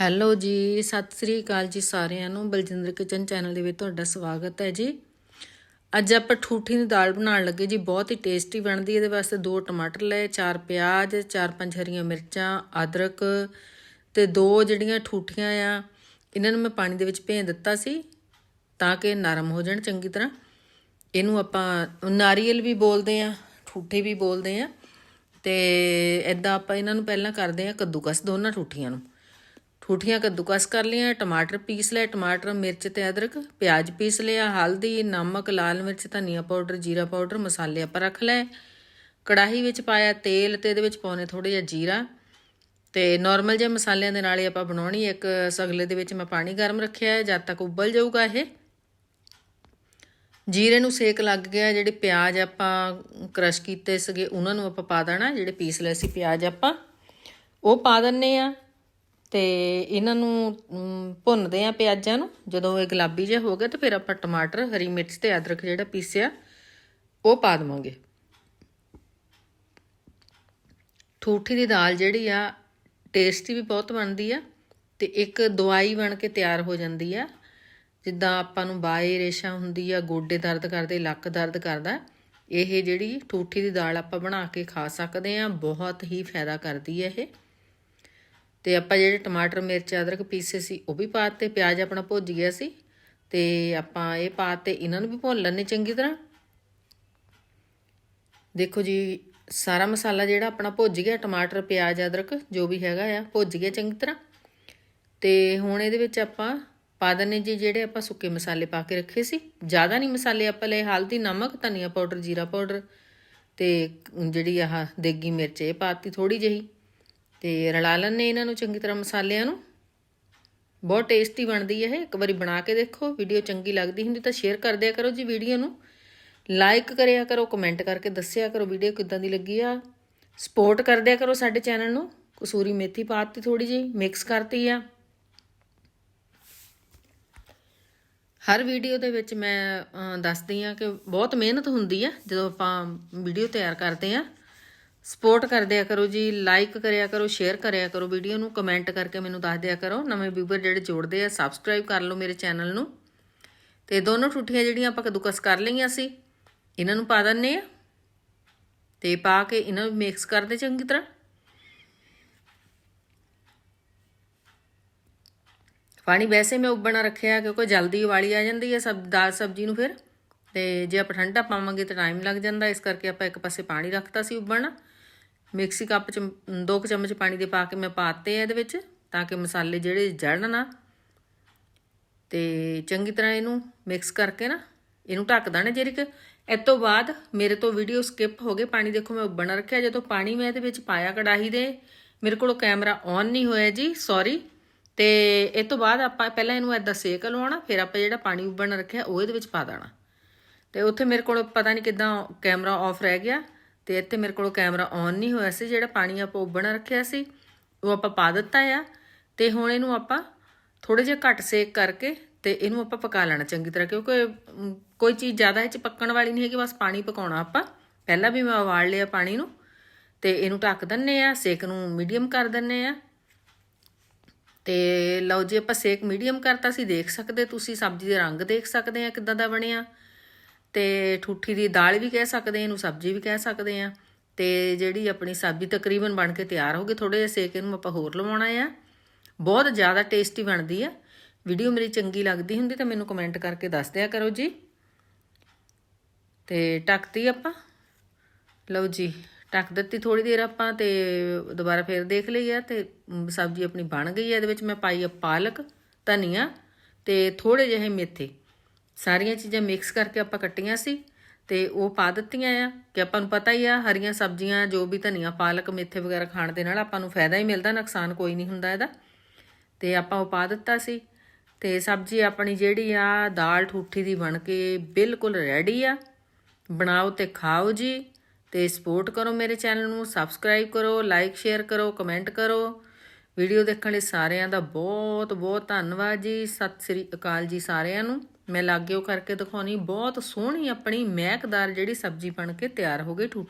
Hello ਜੀ, ਸਤਿ ਸ੍ਰੀ ਅਕਾਲ ਜੀ ਸਾਰਿਆਂ ਨੂੰ। ਬਲਜਿੰਦਰ ਕਿਚਨ ਚੈਨਲ ਦੇ ਵਿੱਚ ਤੁਹਾਡਾ ਸਵਾਗਤ ਹੈ ਜੀ। ਅੱਜ ਆਪਾਂ ਠੂਠੀ ਦੀ ਦਾਲ ਬਣਾਉਣ ਲੱਗੇ ਜੀ। ਬਹੁਤ ਹੀ ਟੇਸਟੀ ਬਣਦੀ ਇਹਦੇ ਵਾਸਤੇ ਦੋ ਟਮਾਟਰ ਲਏ, ਚਾਰ ਪਿਆਜ਼, ਚਾਰ ਪੰਜ ਹਰੀਆਂ ਮਿਰਚਾਂ, ਅਦਰਕ ਤੇ ਦੋ ਜਿਹੜੀਆਂ ਠੂਠੀਆਂ ਆ, ਇਹਨਾਂ ਨੂੰ ਮੈਂ ਪਾਣੀ ਦੇ ਵਿੱਚ ਭੇਂ ਦਿੱਤਾ ਸੀ ਤਾਂ ਕਿ ਨਰਮ ਹੋ ਜਾਣ ਚੰਗੀ ਤਰ੍ਹਾਂ। ਇਹਨੂੰ ਆਪਾਂ ਨਾਰੀਅਲ ਵੀ ਬੋਲਦੇ ਆ ਠੂਠੇ ਵੀ ਬੋਲਦੇ ਆ ਤੇ ਐਦਾਂ ਆਪਾਂ ਇਹਨਾਂ ਨੂੰ ਪਹਿਲਾਂ ਕਰਦੇ ਆ ਕੱਦੂਕਸ ਦੋਨਾਂ ਠੂਠੀਆਂ ਨੂੰ। ਠੂਠੀਆਂ ਕੱਦੂਕਸ ਕਰ ਲਈਆਂ, ਟਮਾਟਰ ਪੀਸ ਲਏ, ਟਮਾਟਰ, ਮਿਰਚ ਤੇ ਅਦਰਕ, ਪਿਆਜ਼ ਪੀਸ ਲਿਆ, ਹਲਦੀ, ਨਮਕ, ਲਾਲ ਮਿਰਚ, ਧਨੀਆ ਪਾਊਡਰ, ਜੀਰਾ ਪਾਊਡਰ, ਮਸਾਲੇ ਆਪਾਂ ਰੱਖ ਲਏ। ਕੜਾਹੀ ਵਿੱਚ ਪਾਇਆ ਤੇਲ ਤੇ ਇਹਦੇ ਵਿੱਚ ਪਾਉਣੇ ਥੋੜਾ ਜਿਹਾ ਜੀਰਾ ਤੇ ਨਾਰਮਲ ਜਿਹੇ ਮਸਾਲਿਆਂ ਦੇ ਨਾਲ ਹੀ ਆਪਾਂ ਬਣਾਉਣੀ। ਇੱਕ ਸਗਲੇ ਦੇ ਵਿੱਚ ਮੈਂ ਪਾਣੀ ਗਰਮ ਰੱਖਿਆ ਹੈ, ਜਦ ਤੱਕ ਉਬਲ ਜਾਊਗਾ ਇਹ। ਜੀਰੇ ਨੂੰ ਸੇਕ ਲੱਗ ਗਿਆ, ਜਿਹੜੇ ਪਿਆਜ਼ ਆਪਾਂ ਕ੍ਰਸ਼ ਕੀਤੇ ਸੀਗੇ, ਉਹਨਾਂ ਨੂੰ ਆਪਾਂ ਪਾ ਦੇਣਾ, ਜਿਹੜੇ ਪੀਸ ਲਏ ਸੀ ਪਿਆਜ਼ ਆਪਾਂ। ਉਹ ਪਾ ਦਿੰਨੇ ਆ ਤੇ ਇਹਨਾਂ ਨੂੰ ਭੁੰਨਦੇ ਆ ਪਿਆਜ਼ਾਂ ਨੂੰ। ਜਦੋਂ ਇਹ ਗੁਲਾਬੀ ਜਿਹਾ ਹੋ ਗਿਆ ਤਾਂ ਫਿਰ ਆਪਾਂ ਟਮਾਟਰ, ਹਰੀ ਮਿਰਚ ਤੇ ਅਦਰਕ ਜਿਹੜਾ ਪੀਸਿਆ, ਉਹ ਪਾ ਦਵਾਂਗੇ। ਠੂਠੀ ਦੀ ਦਾਲ ਜਿਹੜੀ ਆ, ਟੇਸਟੀ ਵੀ ਬਹੁਤ ਬਣਦੀ ਆ ਤੇ ਇੱਕ ਦਵਾਈ ਬਣ ਕੇ ਤਿਆਰ ਹੋ ਜਾਂਦੀ ਆ। ਜਿੱਦਾਂ ਆਪਾਂ ਨੂੰ ਬਾਏ ਰੇਸ਼ਾ ਹੁੰਦੀ ਆ, ਗੋਡੇ ਦਰਦ ਕਰਦੇ, ਲੱਕ ਦਰਦ ਕਰਦਾ, ਇਹ ਜਿਹੜੀ ਠੂਠੀ ਦੀ ਦਾਲ ਆਪਾਂ ਬਣਾ ਕੇ ਖਾ ਸਕਦੇ ਆ, ਬਹੁਤ ਹੀ ਫਾਇਦਾ ਕਰਦੀ ਹੈ ਇਹ। ਤੇ ਆਪਾਂ ਜਿਹੜੇ ਟਮਾਟਰ, ਮਿਰਚ, ਅਦਰਕ ਪੀਸੇ ਸੀ, ਉਹ ਵੀ ਪਾਤੇ ਪਿਆਜ਼ ਆਪਣਾ ਭੁੱਜ ਗਿਆ ਸੀ ਤੇ ਆਪਾਂ ਇਹ ਪਾਤੇ ਇਹਨਾਂ ਨੂੰ ਵੀ ਭੁੰਨ ਲੈਣੇ ਚੰਗੀ ਤਰ੍ਹਾਂ। ਦੇਖੋ ਜੀ, ਸਾਰਾ ਮਸਾਲਾ ਜਿਹੜਾ ਆਪਣਾ ਭੁੱਜ ਗਿਆ, ਟਮਾਟਰ, ਪਿਆਜ਼, ਅਦਰਕ ਜੋ ਵੀ ਹੈਗਾ ਆ, ਭੁੱਜ ਗਿਆ ਚੰਗੀ ਤਰ੍ਹਾਂ। ਤੇ ਹੁਣ ਇਹਦੇ ਵਿੱਚ ਆਪਾਂ ਪਾ ਦਨੇ ਜੀ, ਜਿਹੜੇ ਆਪਾਂ ਸੁੱਕੇ ਮਸਾਲੇ ਪਾ ਕੇ ਰੱਖੇ ਸੀ। ਜ਼ਿਆਦਾ ਨਹੀਂ ਮਸਾਲੇ ਆਪਾਂ ਲਏ, ਹਲਦੀ, ਨਮਕ, ਧਨੀਆ ਪਾਊਡਰ, ਜੀਰਾ ਪਾਊਡਰ ਤੇ ਜਿਹੜੀ ਆਹ ਦੇਗੀ ਮਿਰਚ, ਇਹ ਪਾਤੀ ਥੋੜੀ ਜਿਹੀ। ਤੇ ਰਲਾ ਲੈਣੇ ਇਹਨਾਂ ਨੂੰ ਚੰਗੀ ਤਰ੍ਹਾਂ ਮਸਾਲਿਆਂ ਨੂੰ। ਬਹੁਤ ਟੇਸਟੀ ਬਣਦੀ ਹੈ ਇਹ। ਇੱਕ ਵਾਰੀ ਬਣਾ ਕੇ ਦੇਖੋ। ਵੀਡੀਓ ਚੰਗੀ ਲੱਗਦੀ ਹੁੰਦੀ ਤਾਂ ਸ਼ੇਅਰ ਕਰ ਦਿਆ ਕਰੋ ਜੀ ਵੀਡੀਓ ਨੂੰ। ਲਾਈਕ ਕਰਿਆ ਕਰੋ ਕਮੈਂਟ ਕਰਕੇ ਦੱਸਿਆ ਕਰੋ ਵੀਡੀਓ ਕਿੱਦਾਂ ਦੀ ਲੱਗੀ ਆ। ਸਪੋਰਟ ਕਰ ਦਿਆ ਕਰੋ ਸਾਡੇ ਚੈਨਲ ਨੂੰ। ਕਸੂਰੀ ਮੇਥੀ ਪਾਤੀ ਥੋੜੀ ਜਿਹੀ ਮਿਕਸ ਕਰਤੀ ਆ। ਹਰ ਵੀਡੀਓ ਦੇ ਵਿੱਚ ਮੈਂ ਦੱਸਦੀ ਆ ਕਿ ਬਹੁਤ ਮਿਹਨਤ ਹੁੰਦੀ ਆ। ਜਦੋਂ ਆਪਾਂ ਵੀਡੀਓ ਤਿਆਰ ਕਰਦੇ ਆ ਸਪੋਰਟ ਕਰ ਦਿਆ ਕਰੋ ਜੀ ਲਾਈਕ ਕਰਿਆ ਕਰੋ ਸ਼ੇਅਰ ਕਰਿਆ ਕਰੋ ਵੀਡੀਓ ਨੂੰ ਕਮੈਂਟ ਕਰਕੇ ਮੈਨੂੰ ਦੱਸ ਦਿਆ ਕਰੋ। ਨਵੇਂ ਵੀਵਰ ਜਿਹੜੇ ਜੋੜਦੇ ਆ ਸਬਸਕ੍ਰਾਈਬ ਕਰ ਲਓ ਮੇਰੇ ਚੈਨਲ ਨੂੰ। ਤੇ ਦੋਨੋਂ ਠੁੱਠੀਆਂ ਜਿਹੜੀਆਂ ਆਪਾਂ ਕਦੂਕਸ ਕਰ ਲਈਆਂ ਸੀ, ਇਹਨਾਂ ਨੂੰ ਪਾ ਦਿੰਨੇ ਆ। ਤੇ ਪਾ ਕੇ ਇਹਨਾਂ ਨੂੰ ਮਿਕਸ ਕਰਦੇ ਚੰਗੀ ਤਰ੍ਹਾਂ। ਪਾਣੀ ਵੈਸੇ ਮੈਂ ਉਬਲਣਾ ਰੱਖਿਆ ਕਿਉਂਕਿ ਜਲਦੀ ਉਬਾਲੀ ਆ ਜਾਂਦੀ ਹੈ ਸਬ, ਦਾਲ ਸਬਜ਼ੀ ਨੂੰ ਫਿਰ। ਤੇ ਜੇ ਆਪਾਂ ਠੰਡਾ ਪਾਵਾਂਗੇ ਤਾਂ ਟਾਈਮ ਲੱਗ ਜਾਂਦਾ, ਇਸ ਕਰਕੇ ਆਪਾਂ ਇੱਕ ਪਾਸੇ ਪਾਣੀ ਰੱਖਤਾ ਸੀ ਉਬਲਣਾ ਮਿਕਸੀ ਕੱਪ ਚ, ਦੋ ਕੁ ਚਮਚ ਪਾਣੀ ਦੇ ਪਾ ਕੇ ਮੈਂ ਪਾਤੇ ਆ ਇਹਦੇ ਵਿੱਚ, ਤਾਂ ਕਿ ਮਸਾਲੇ ਜਿਹੜੇ ਜੜਨ ਨਾ। ਤੇ ਚੰਗੀ ਤਰ੍ਹਾਂ ਇਹਨੂੰ ਮਿਕਸ ਕਰਕੇ ਨਾ, ਇਹਨੂੰ ਢੱਕ ਦੇਣਾ ਜਿਹੜੀ ਕਿ ਇਸ ਤੋਂ ਬਾਅਦ ਮੇਰੇ ਤੋਂ ਵੀਡੀਓ ਸਕਿਪ ਹੋ ਗਏ। ਪਾਣੀ ਦੇਖੋ ਮੈਂ ਉਬਲਣਾ ਰੱਖਿਆ। ਜਦੋਂ ਪਾਣੀ ਮੈਂ ਇਹਦੇ ਵਿੱਚ ਪਾਇਆ ਕੜਾਹੀ ਦੇ, ਮੇਰੇ ਕੋਲ ਕੈਮਰਾ ਔਨ ਨਹੀਂ ਹੋਇਆ ਜੀ ਸੌਰੀ ਤੇ ਇਹ ਤੋਂ ਬਾਅਦ ਆਪਾਂ ਪਹਿਲਾਂ ਇਹਨੂੰ ਐਦਾਂ ਸੇਕ ਲਵਾਉਣਾ, ਫਿਰ ਆਪਾਂ ਜਿਹੜਾ ਪਾਣੀ ਉਬਲਣ ਰੱਖਿਆ ਉਹ ਇਹਦੇ ਵਿੱਚ ਪਾ ਦੇਣਾ। ਤੇ ਉੱਥੇ ਮੇਰੇ ਕੋਲ ਪਤਾ ਨਹੀਂ ਕਿਦਾਂ ਕੈਮਰਾ ਆਫ ਰਹਿ ਗਿਆ। ਤੇ ਇੱਥੇ ਮੇਰੇ ਕੋਲ ਕੈਮਰਾ ਔਨ ਨਹੀਂ ਹੋਇਆ ਸੀ, ਜਿਹੜਾ ਪਾਣੀ ਆਪਾਂ ਉਬਲਣ ਰੱਖਿਆ ਸੀ, ਉਹ ਆਪਾਂ ਪਾ ਦਿੱਤਾ ਆ। ਤੇ ਹੁਣ ਇਹਨੂੰ ਆਪਾਂ ਥੋੜੇ ਜਿਹਾ ਘੱਟ ਸੇਕ ਕਰਕੇ ਤੇ ਇਹਨੂੰ ਆਪਾਂ ਪਕਾ ਲੈਣਾ ਚੰਗੀ ਤਰ੍ਹਾਂ, ਕਿਉਂਕਿ ਕੋਈ ਚੀਜ਼ ਜ਼ਿਆਦਾ ਇਹ ਚ ਪੱਕਣ ਵਾਲੀ ਨਹੀਂ ਹੈਗੀ, ਬਸ ਪਾਣੀ ਪਕਾਉਣਾ ਆਪਾਂ। ਪਹਿਲਾਂ ਵੀ ਮੈਂ ਉਬਾਲ ਲਿਆ ਪਾਣੀ ਨੂੰ ਤੇ ਇਹਨੂੰ ਢੱਕ ਦਿੰਨੇ ਆ, ਸੇਕ ਨੂੰ ਮੀਡੀਅਮ ਕਰ ਦਿੰਨੇ ਆ। ਤੇ ਲਓ ਜੀ, ਆਪਾਂ ਸੇਕ ਮੀਡੀਅਮ ਕਰਤਾ ਸੀ, ਦੇਖ ਸਕਦੇ ਤੁਸੀਂ, ਸਬਜ਼ੀ ਦੇ ਰੰਗ ਦੇਖ ਸਕਦੇ ਆ ਕਿੱਦਾਂ ਦਾ ਬਣਿਆ। ਤੇ ਠੂਠੀ ਦੀ ਦਾਲ ਵੀ ਕਹਿ ਸਕਦੇ ਆ ਇਹਨੂੰ ਸਬਜ਼ੀ ਵੀ ਕਹਿ ਸਕਦੇ ਆ ਤੇ ਜਿਹੜੀ ਆਪਣੀ ਸਬਜ਼ੀ ਤਕਰੀਬਨ ਬਣ ਕੇ ਤਿਆਰ ਹੋ ਗਈ ਥੋੜੇ ਜਿਹਾ ਸੇਕ ਇਹਨੂੰ ਆਪਾਂ ਹੋਰ ਲਵਾਉਣਾ ਆ। ਬਹੁਤ ਜ਼ਿਆਦਾ ਟੇਸਟੀ ਬਣਦੀ ਆ। ਵੀਡੀਓ ਮੇਰੀ ਚੰਗੀ ਲੱਗਦੀ ਹੁੰਦੀ ਤਾਂ ਮੈਨੂੰ ਕਮੈਂਟ ਕਰਕੇ ਦੱਸ ਦਿਆ ਕਰੋ ਜੀ। ਤੇ ਟੱਕਤੀ ਆਪਾਂ। ਲਓ ਜੀ, ਢੱਕ ਦਿੱਤੀ ਥੋੜੀ ਦੇਰ ਆਪਾਂ ਤੇ ਦੁਬਾਰਾ ਫੇਰ ਦੇਖ ਲਈ ਆ ਤੇ ਸਬਜ਼ੀ ਆਪਣੀ ਬਣ ਗਈ ਹੈ ਇਹਦੇ ਵਿੱਚ ਮੈਂ ਪਾਈ ਆ ਪਾਲਕ, ਧਨੀਆ ਤੇ ਥੋੜੇ ਜਿਹੇ ਮੇਥੇ। ਸਾਰੀਆਂ ਚੀਜ਼ਾਂ ਮਿਕਸ ਕਰਕੇ ਆਪਾਂ ਕੱਟੀਆਂ ਸੀ ਤੇ ਉਹ ਪਾ ਦਿੱਤੀਆਂ ਆ ਕਿ ਆਪਾਂ ਨੂੰ ਪਤਾ ਹੀ ਆ ਹਰੀਆਂ ਸਬਜ਼ੀਆਂ, ਜੋ ਵੀ ਧਨੀਆ, ਪਾਲਕ, ਮੇਥੇ ਵਗੈਰਾ ਖਾਣ ਦੇ ਨਾਲ ਆਪਾਂ ਨੂੰ ਫਾਇਦਾ ਹੀ ਮਿਲਦਾ, ਨੁਕਸਾਨ ਕੋਈ ਨਹੀਂ ਹੁੰਦਾ ਇਹਦਾ। ਤੇ ਆਪਾਂ ਉਹ ਪਾ ਦਿੱਤਾ ਸੀ ਤੇ ਸਬਜ਼ੀ ਆਪਣੀ ਜਿਹੜੀ ਆ, ਦਾਲ ਠੂਠੀ ਦੀ ਬਣ ਕੇ ਬਿਲਕੁਲ ਰੈਡੀ ਆ। ਬਣਾਓ ਤੇ ਖਾਓ ਜੀ ਤੇ ਸਪੋਰਟ ਕਰੋ ਮੇਰੇ ਚੈਨਲ ਨੂੰ ਸਬਸਕ੍ਰਾਈਬ ਕਰੋ ਲਾਈਕ ਸ਼ੇਅਰ ਕਰੋ ਕਮੈਂਟ ਕਰੋ। ਵੀਡੀਓ ਦੇਖਣ ਲਈ ਸਾਰਿਆਂ ਦਾ ਬਹੁਤ ਬਹੁਤ ਧੰਨਵਾਦ ਜੀ। ਸਤਿ ਸ੍ਰੀ ਅਕਾਲ ਜੀ ਸਾਰਿਆਂ ਨੂੰ। ਮੈਂ ਲਾਗਿਓ ਕਰਕੇ ਦਿਖਾਉਣੀ। ਬਹੁਤ ਸੋਹਣੀ ਆਪਣੀ ਮਹਿਕਦਾਰ ਜਿਹੜੀ ਸਬਜ਼ੀ ਬਣ ਕੇ ਤਿਆਰ ਹੋ ਗਈ, ਠੂਠੀ